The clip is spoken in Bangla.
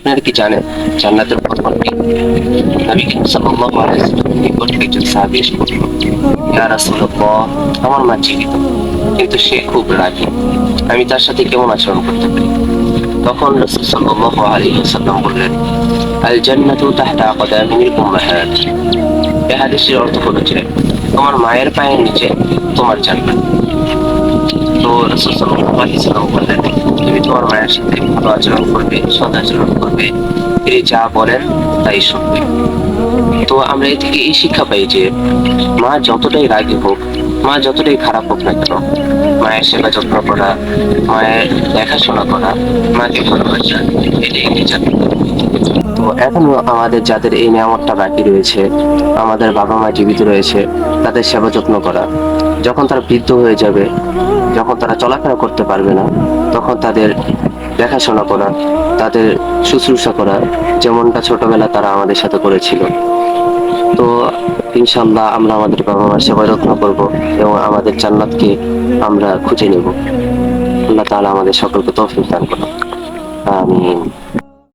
আপনারা কি জানেন, জান্নাতের পথ কোনটি নবী করিম সাল্লাল্লাহু আলাইহি ওয়াসাল্লাম নিকট একজন সাহাবী এসে বলল, ইয়া রাসূলুল্লাহ, আমার মা জীবিত, কিন্তু সে খুব রাগী। আমি তার সাথে কেমন আচরণ করতে পারি? তখন রাসূল সাল্লাল্লাহু আলাইহি ওয়াসাল্লাম বললেন আল জান্নাতু তাহতা আকদামিল উম্মাহাত। এই হাদিসের অর্থ হলো যে, তোমার মায়ের পায়ের নিচে তোমার জান্নাত। তো রাসূল সাল্লাল্লাহু আলাইহি ওয়াসাল্লাম বললেন তুমি তোমার মায়ের সাথে ভালো আচরণ করবে সদ আচরণ করবে তিনি যা বলেন তাই শুনবে। তো আমরা এ থেকে এই শিক্ষা পাই যে মা যতটাই রাগী হোক, মা যতটাই খারাপ হোক না কেন, মায়ের সেবা যত্ন করা, মায়ের দেখাশোনা করা, মাকে ভালোবাসা, এটাই একটি জাতি তো এখনও আমাদের যাদের এই নিয়ামতটা বাকি রয়েছে, আমাদের বাবা মা জীবিত রয়েছে, তাদের সেবা যত্ন করা যখন তারা বৃদ্ধ হয়ে যাবে, যখন তারা চলাফেরা করতে পারবে না, তখন তাদের দেখাশোনা করা, তাদের শুশ্রূষা করা, যেমনটা ছোটবেলা তারা আমাদের সাথে করেছিল। তো ইনশাল্লাহ আমরা আমাদের বাবা মার সেবা যত্ন করব এবং আমাদের জান্নাতকে আমরা খুঁজে নেব। আল্লাহ তাহলে আমাদের সকলকে তৌফিক দান করুন আমিন।